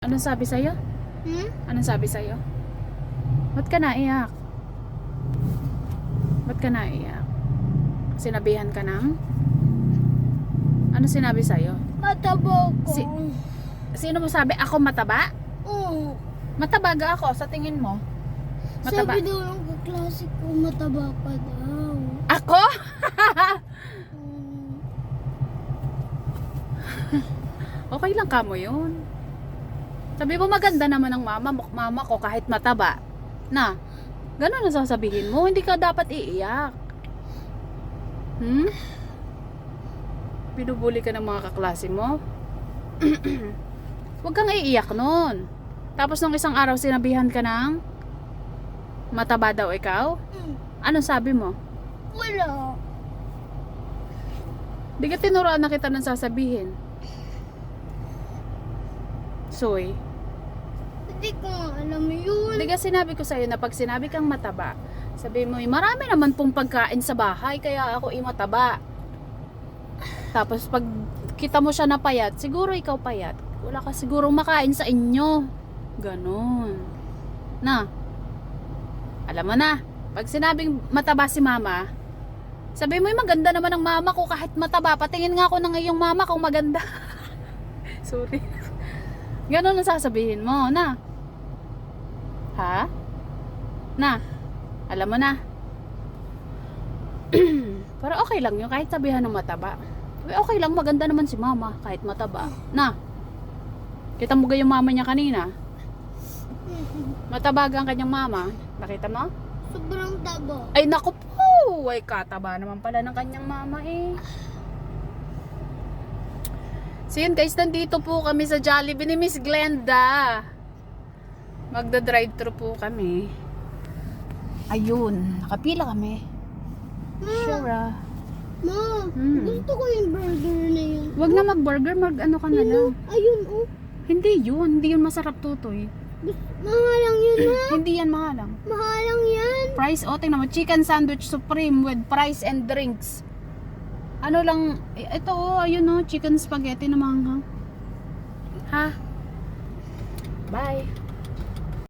Anong sabi sa'yo? Hmm? Anong sabi sa'yo? Ba't ka naiyak? Ba't ka naiyak? Sinabihan ka ng? Ano sinabi sa'yo? Mataba ko. Si- Sino mo sabi? Ako mataba? Oo. Mataba ga ako sa tingin mo? Mataba? Sabi daw ng kaklase ko, mataba ka daw. Ako? Okay lang kamo yun. Sabi mo maganda naman ang mama, mo- mama ko kahit mataba. Na, ganun ang sasabihin mo. Hindi ka dapat iiyak. Hmm? Binubuli ka ng mga kaklase mo? Huwag kang iiyak nun. Tapos nung isang araw sinabihan ka ng mataba daw ikaw? Hmm. Anong sabi mo? Wala. Di ka tinuruan na kita ng sasabihin. Soy, Hindi ko nga alam yun. Hindi ka sinabi ko sa'yo na pag sinabi kang mataba, sabi mo, "Eh, marami naman pong pagkain sa bahay, kaya ako imataba. Tapos pag kita mo siya na payat, siguro ikaw payat. Wala ka siguro makain sa inyo. Ganon. Na. Alam mo na, pag sinabing mataba si mama, sabi mo, "Eh, maganda naman ang mama ko kahit mataba. Patingin nga ako ng iyong mama kung maganda. Sorry. Ganon ang sasabihin mo, na. Ha? Na. Alam mo na. Pero okay lang yun, kahit sabihan ng mataba. Eh, Okay lang, maganda naman si mama, kahit mataba. Na. Kita mo yung mama niya kanina? Matabag ang kanyang mama. Nakita mo? Sobrang taba. Ay, naku po! Ay, kataba naman pala ng kanyang mama eh. So yun guys, nandito po kami sa Jollibee ni Miss Glenda. Magda-drive-thru po kami. Ayun, nakapila kami. Ma, Sure ah. ma, Hmm. gusto ko yung burger na yun. Huwag na mag-burger, mag ano ka na lang. Ayun, oh. Hindi yun, hindi yun masarap tutoy. Mahalang yun, ma. Hindi yan mahalang. Mahalang yan. Price, o tingnan mo, chicken sandwich supreme with fries and drinks. Ano lang, eh, ito oh, ayun oh, chicken spaghetti na manghang. Ha?